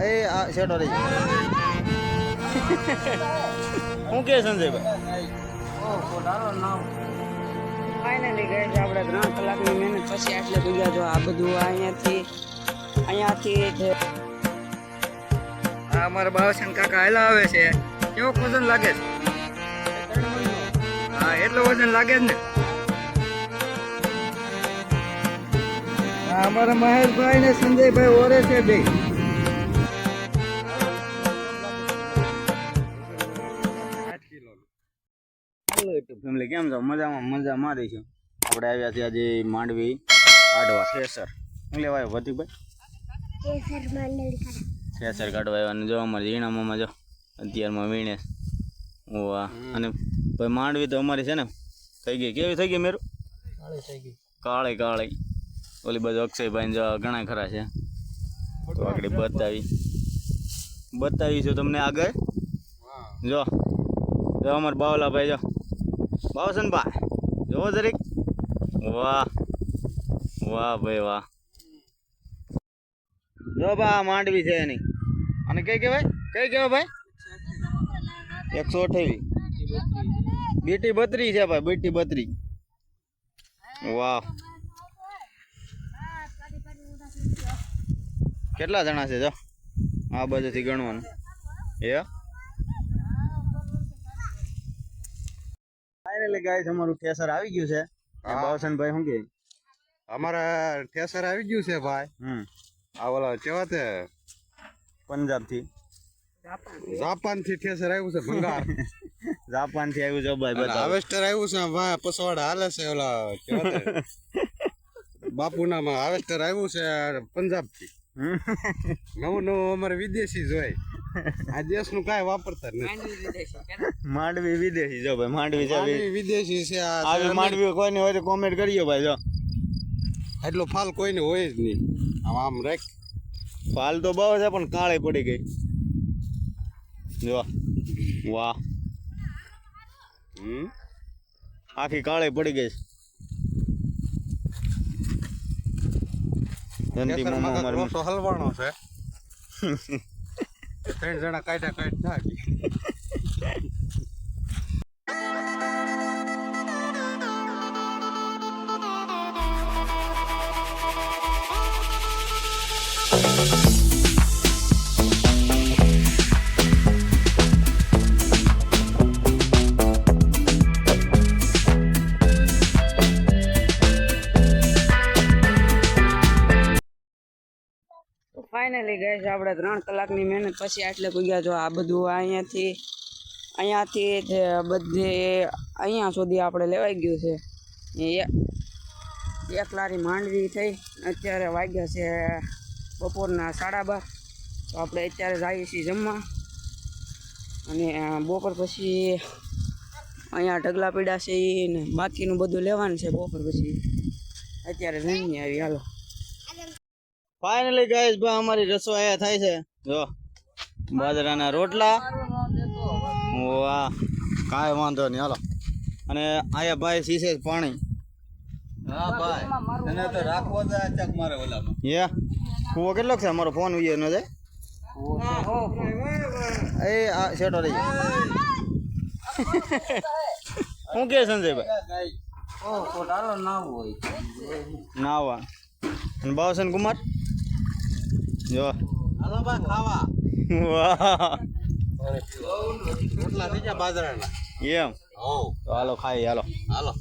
એ આ શેઠો રહી શું કે સંજયભાઈ? ફાઇનલી ગઈ છે આપણે ત્રણ કલાકની મહેનત. પછી આટલે પૂગ્યા જો આ બધું અહીંયાથી અહીંયાથી આ અમારા બાવસન કાકા હેલા આવે છે. કેવો વજન લાગે છે? હા એટલું વજન લાગે જ ને. અમારા મહેશભાઈ ને સંજયભાઈ ઓરે છે બે. ફેમિલી કેમ છો? મજામાં મજા મારી છે. આપણે આવ્યા છીએ આજે માંડવી કાઢવા. કેસર. શું લેવાય ભતીકભાઈ કેસર કાઢવા આવ્યા અને જો અમારે ઝીણામાં જો અત્યારમાં વીણે. વાહ. અને ભાઈ માંડવી તો અમારી છે ને થઈ ગઈ. કેવી થઈ ગઈ મેરું? કાળી કાળી ઓલી બાજુ અક્ષયભાઈ જો ઘણા ખરા છે. તો આગળ બતાવી. બતાવીશું તમને આગળ. જો. જો અમાર બાવલાભાઈ જો. બાવસનભાઈ જોવો જરીક. વાહ વાહ ભાઈ, વાહ. જો બા માંડવી છે એની. અને કઈ કહેવાય? કઈ કહેવાય ભાઈ? એકસો અઠાવીસ બીટી બત્રી છે ભાઈ, બીટી બત્રી. વાહ. કેટલા જણા છે જો? આ બાજુથી ગણવાનું. એ ફાઇનલી ગાઈસ અમારું ઠેસર આવી ગયું છે. હા. બાવસનભાઈ શું કે? અમારા ઠેસર આવી ગયું છે ભાઈ. હમ. આ ઓલા કેવા તે? પંજાબથી જાપાનથી ઠેસર આવ્યું છે ભંગાર. જાપાનથી આવ્યું છે ભાઈ અને બતાવો. હાવેસ્ટર આવ્યું છે ભાઈ પસવાડ હાલે છે ઓલા કેવા બાપુના માં હાવેસ્ટર આવ્યું છે પંજાબથી નવું નવું અમારે વિદેશી જોઈ આ દેશનું કાંઈ વાપરતા નથી. માંડવી વિદેશી જો ભાઈ માંડવી છે વિદેશી છે આવી માંડવી કોઈને હોય તો કોમેન્ટ કરીયો ભાઈ જો. એટલો ફાલ કોઈને હોય જ નહીં. આમ આમ રાખ. ફાલ તો બહુ છે પણ કાળી પડી ગઈ. જો. વાહ. હમ? આખી કાળી પડી ગઈ. ઠેસર મામા હલવાનો છે. ત્રણ જણા કાઢ્યા કાઢ થાય ફાઇનલી ગઈ છે આપણે ત્રણ કલાકની મહેનત પછી આટલે પૂગ્યા જો આ બધું અહીંયાથી અહીંયાથી જ બધે અહીંયા સુધી આપણે લેવાઈ ગયું છે. એક લારી માંડવી થઈ, અત્યારે વાગ્યા છે બપોરના સાડા બાર. તો આપણે અત્યારે જઈએ છીએ જમવા. અને બપોર પછી અહીંયા ઢગલા પીડા છે ને બાકીનું બધું લેવાનું છે બપોર પછી. અત્યારે જમીએ આવી, હાલો. ફાઇનલી ગાઈસ ભાઈ અમારી રસોઈ થાય છે. જો બાજરાના રોટલા. વાહ કાંઈ વાંધો નહીં હાલો. અને આયા ભાઈ શીશે પાણી. હા ભાઈ. તને તો રાખવો તો ચક મારે ઓલામાં. યે કુવો કેટલો છે? અમારો ફોન ઉયો ન જાય? એ આ શેટો રહી શું કે સંજયભાઈ નાવા. અને બાવસન કુમાર? જો. હાલો બા ખાવા. વાહ. રોટલા ગયા બાજરાના. એમ. હો તો હાલો ખાઈ હાલો. હાલો.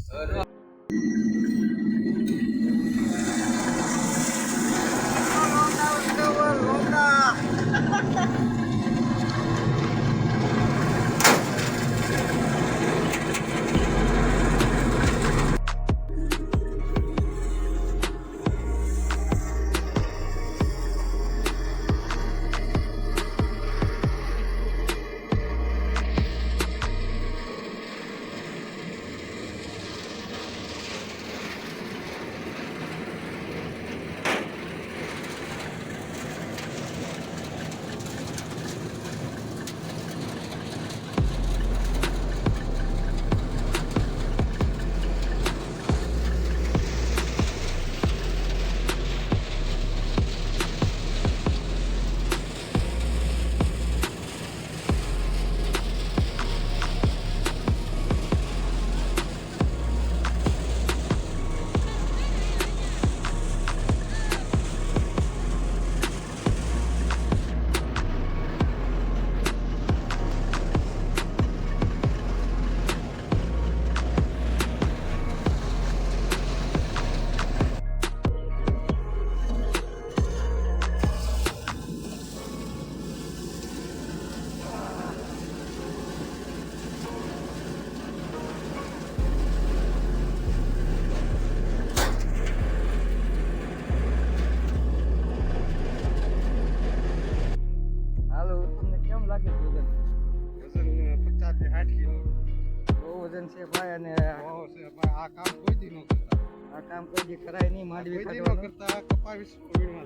છે ભાઈ અને આ કામ કોઈ દી ન કરતા. આ કામ કોઈ દી કરાય નહીં માંડવી કોઈ કરતા કપાવીસ વીણવા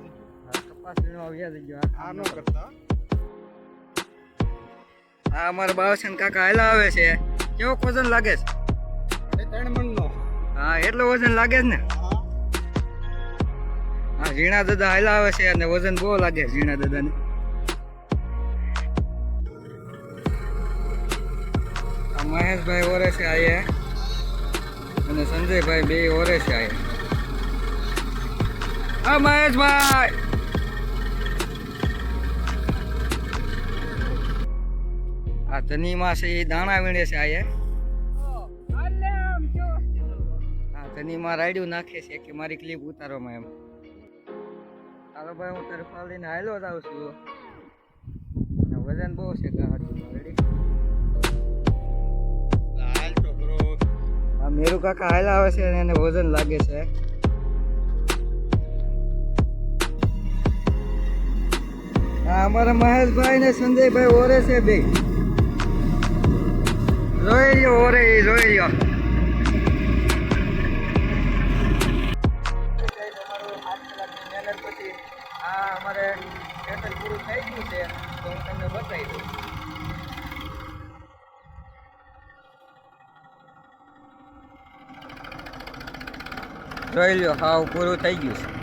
આ કપાસ વીણવા વ્યાજ ગયો આ ન કરતા. આ અમારા બાવસન કાકા હાલા આવે છે. કેવો વજન લાગે છે? એ ત્રણ મણ નો હા એટલું વજન લાગે છે ને? હા. ઝીણા દાદા હાલા આવે છે અને વજન બહુ લાગે ઝીણા દાદાને. મહેશભાઈ ઓરે છે આયે. અને સંજયભાઈ બે ઓરે છે આયે. હા મહેશભાઈ! આ ધનીમાં છે, એ દાણા વીણે છે આયે. હા તનીમાં રાયડું નાખે છે કે મારી ક્લિપ ઉતારવામાં એમ. હાલો ભાઈ, હું તરફા લઈને હાલો જ આવું છું. વજન બહુ છે ગાડીમાં આ મેરુ કાકા હાલા આવે છે અને એને વજન લાગે છે. અમારા મહેશભાઈ ને સંજયભાઈ ઓરે છે બે. જોઈ લ્યો, ઓરે જોઈ લ્યો. અમારે ખેતર પૂરું થઈ ગયું છે, તો હું તમને બતાવી દઉં. જોઈ લો હાવ પૂરું થઈ ગયું છે.